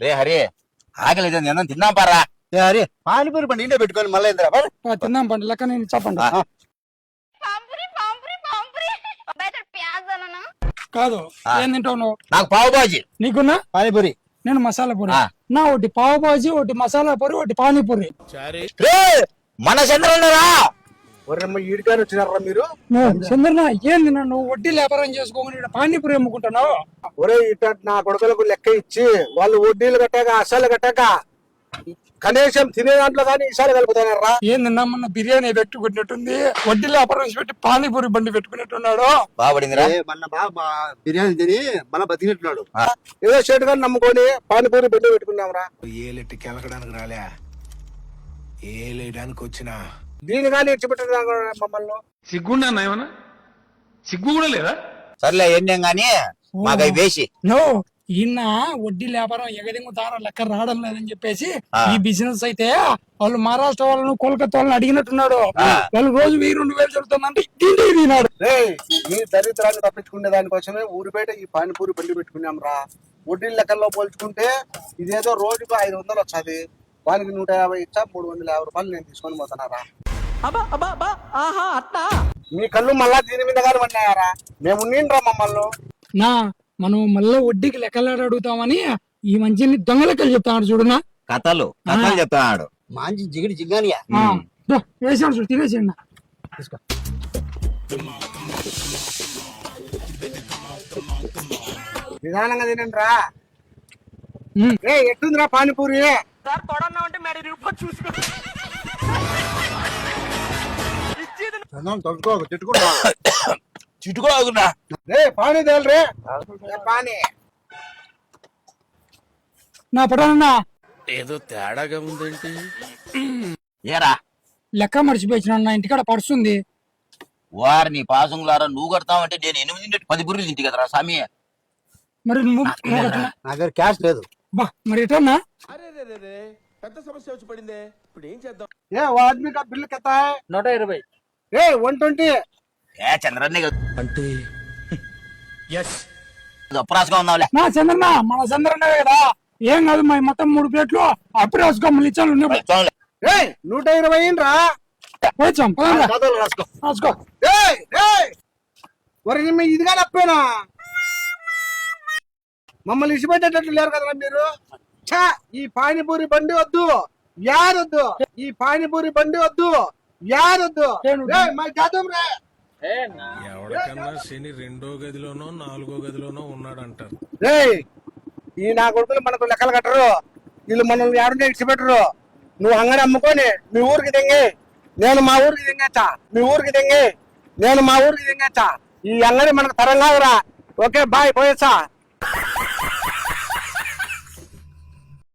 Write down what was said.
రే హరి ఆకలి నేను తిన్నాం పారా ఏ హరి పానీపూరి బండి ఇంట్లో పెట్టుకొని మళ్ళీ ఇందిరా తిందాం పండి లెక్క నేను చెప్పండి. కాదు. ఏం తింటావు నువ్వు? నాకు పావు బాజీ. నీకున్నా? పానీపూరి. నేను మసాలా పూరి. నా ఒకటి పావు బాజీ ఒకటి మసాలా పూరి ఒకటి పానీపూరి. మన చంద్రన్నారా ఒరేమ్మ ఈడికారు వచ్చినారా మీరు? నువ్వు చంద్రన ఏంది నన్ను వడ్డీ వ్యాపారం ఈడ పానీపూరి అమ్ముకుంటున్నావు? ఒరే ఇట నా కొడుకులకు లెక్క ఇచ్చి వాళ్ళు వడ్డీలు కట్టాక అసలు కట్టాక కనీసం తినే దాంట్లో కానీ కలుపుతున్నారా బిర్యానీ పెట్టుకున్నట్టుంది వడ్డీ వ్యాపారం చేసి పెట్టి పానీపూరి బండి పెట్టుకున్నట్టున్నాడు? బాగుపడిందిరా? మన బాబా బిర్యానీ తిని మన బతికినట్టున్నాడు. ఆ. ఏదో షర్ట్ గాని నమ్ముకొని పానీపూరి బండి పెట్టుకున్నాంరా ఏలెట్టి కెలకడానికి రాలే. ఏలేయడానికి వచ్చినా దీని కానీ ఇచ్చిపెట్టిన మమ్మల్ని? సిగ్గుండా ఏమన్నా? సిగ్గు కూడా లేదా? సర్లే ఏంటేం గాని మాకు అవి వేసి. నో ఈయన వడ్డీ వ్యాపారం ఎగదింగుతారో లెక్క రావడం లేదని చెప్పేసి. ఈ బిజినెస్ అయితే వాళ్ళు మహారాష్ట్ర వాళ్ళను కోల్కతా వాళ్ళని అడిగినట్టున్నాడు. వాళ్ళు రోజు వెయ్యి రెండు వేలు జరుగుతుందంటే దీంట్లో తినాడు రే ఈ దరిద్రాన్ని తప్పించుకునే దానికోసమే ఊరి బయట ఈ పానీపూరి బండి పెట్టుకున్నాం రా. వడ్డీ లెక్కల్లో పోల్చుకుంటే ఇదేదో రోజుకు ఐదు వందలు వచ్చాది. వానికి నూట యాభై ఇచ్చా మూడు వందల యాభై రూపాయలు నేను తీసుకొని పోతున్నారా మీ కళ్ళు మళ్ళా దీని మీద కానీ పడినాయారా? మేము ఉన్నిండ్రా మమ్మల్ని. నా మనం మళ్ళీ వడ్డీకి లెక్కలాడు అడుగుతామని ఈ మంచిని దొంగ లెక్కలు చెప్తాడు చూడునా కథలు కథలు చెప్తున్నాడు మాంచి జిగిడి జిగ్గానియా? వేసాడు చూడు తినేసేయండి నా. నిదానంగా తినండిరా. ఉమ్. రే ఎట్టుందిరా పానీపూరి? తడుచుకోకు పానీ నా పటానన్నా. ఏదో తేడాగా ఉందేంటి. ఏరా? లెక్క మర్చిపోయిన ఇంటికాడ పడుస్తుంది. వారిని పాసంగులారా నువ్వు కడతావంటే నేను ఎనిమిది పది బుర్రులు తింటి కదరా సామి. మరి నువ్వు నా దగ్గర క్యాష్ లేదు. బా మరి ఎటన్నా? పెద్ద సమస్య వచ్చి పడింది. ఇప్పుడు ఏం చేద్దాం? ఏ ఆద్మీ బిల్లు కథ నూట ఇరవై. ए 120 ఏ చంద్రన్నే అంటే ఎస్ అప్రాసగా ఉందాంలే నా చంద్రన్న మన చంద్రన్న కదా. ఏం కాదు మా మొత్తం మూడు ప్లేట్లు అప్పుడే రాసుకో మళ్ళీ ఇచ్చాను చూడండి ఏ 120 ఏంట్రా? వచ్చాం రాసుకో. రాసుకో. ఏయ్ ఒరే నిమ్మ ఇదిగా నప్పేనా మమ్మల్ని ఇసిపెట్టేటట్లు లేరు కదరా మీరు? ఛా ఈ పానీపూరి బండి వద్దు. యాదొద్దు. ఈ పానీపూరి బండి వద్దు. యాదొద్దు ఏను? ఏయ్ మై జాతం రే. ఎవరికన్నా శని రెండో గదిలోనో నాలుగో గదిలోనో ఉన్నాడంటారు. రేయ్ ఈ నా కొడుకులు మనకు లెక్కలు కట్టరు. వీళ్ళు మనల్ని ఎవరిని ఇచ్చిపెట్టరు నువ్వు అంగడి అమ్ముకొని మీ ఊరికి తెంగి నేను మా ఊరికి తెంగచ్చా మీ ఊరికి తెంగి నేను మా ఊరికి తెంగచ్చా ఈ అంగడి మనకు తరం కాదురా. Okay bye పోయేసా